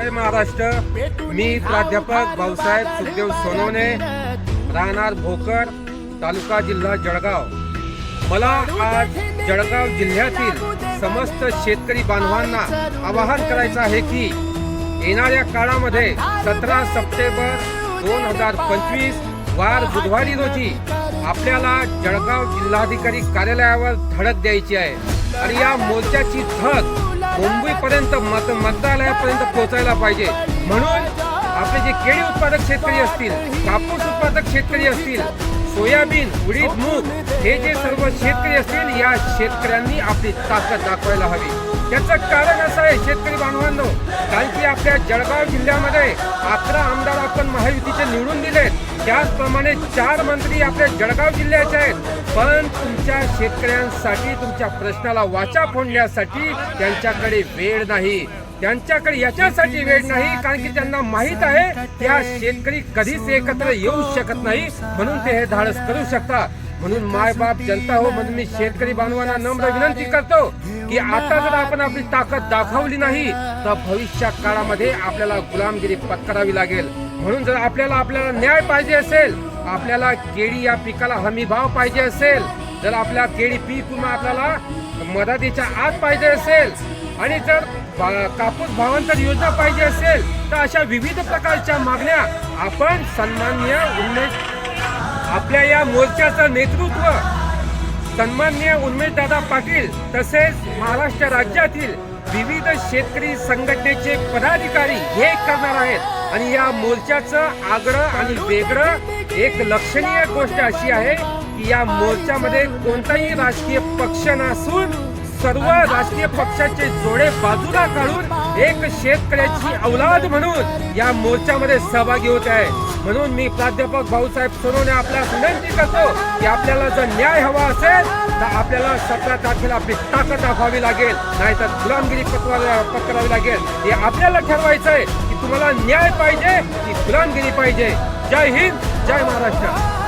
जय महाराष्ट्र. मी प्राध्यापक भाऊसाहेब सुखदेव सोनवणे राहणार भोकर तालुका जिल्हा जळगाव. मला आज जळगाव जिल्ह्यातील समस्त शेतकरी बांधवांना आवाहन करायचं आहे की येणाऱ्या काळामध्ये सतरा सप्टेंबर दोन हजार पंचवीस वार बुधवारी रोजी आपल्याला जळगाव जिल्हाधिकारी कार्यालयावर धडक द्यायची आहे. आणि या मोर्चाची धग मुंबईपर्यंत मत मतदालयापर्यंत पोहोचायला पाहिजे. म्हणून आपले जे केळी उत्पादक शेतकरी असतील कापूस उत्पादक शेतकरी असतील सोयाबीन उडीद मूग हे जे सर्व शेतकरी असतील या शेतकऱ्यांनी आपली ताकद दाखवायला हवी. त्याचं कारण असं आहे शेतकरी बांधवांनो कारण की आपल्या जळगाव जिल्ह्यामध्ये अकरा आमदार आपण महायुतीचे निवडून दिलेत. त्याचप्रमाणे चार मंत्री आपल्या जळगाव जिल्ह्याचे आहेत. पण तुमच्या शेतकऱ्यांसाठी तुमच्या प्रश्नाला वाचा फोडण्यासाठी त्यांच्याकडे वेळ नाही. त्यांच्याकडे याच्यासाठी वेळ नाही कारण की त्यांना माहीत आहे त्या शेतकरी कधीच एकत्र येऊ शकत नाही म्हणून ते हे धाडस करू शकतात. म्हणून मायबाप जनता हो म्हणून मी शेतकरी बांधवांना नम्र विनंती करतो की आता जर आपण आपली ताकद दाखवली नाही तर भविष्यात काळामध्ये आपल्याला गुलामगिरी पत्करावी लागेल. म्हणून जर आपल्याला आपल्याला न्याय पाहिजे असेल आपल्याला केळी या पिकाला हमी भाव पाहिजे असेल जर आपल्या केळी पीक विमा आपल्याला मदतीच्या आत पाहिजे असेल आणि जर कापूस भावांतर योजना पाहिजे असेल तर अशा विविध प्रकारच्या मागण्या आपण सन्मान्य उन्मेष आपल्या या मोर्चाचं नेतृत्व सन्मान्य उन्मेशदादा पाटील तसेच महाराष्ट्र राज्यातील विविध शेतकरी संघटनेचे पदाधिकारी हे करणार आहेत. आणि या मोर्चाचं आग्रह आणि वेगळं एक लक्षणीय गोष्ट अशी आहे की या मोर्चामध्ये कोणताही राजकीय पक्ष नसून सर्व राजकीय पक्षाचे जोडे बाजूला काढून एक शेतकऱ्याची औलाद म्हणून या मोर्चामध्ये सहभागी होत आहे. म्हणून मी प्राध्यापक भाऊसाहेब सोनवणे आपल्याला विनंती करतो की आपल्याला जर न्याय हवा असेल तर आपल्याला सतरा तारखेला आपली ताकद दाखवावी लागेल. नाहीतर गुलामगिरी पत्करावी पत्करावी लागेल. हे आपल्याला ठरवायचं आहे की तुम्हाला न्याय पाहिजे की गुलामगिरी पाहिजे. जय हिंद जय महाराष्ट्र.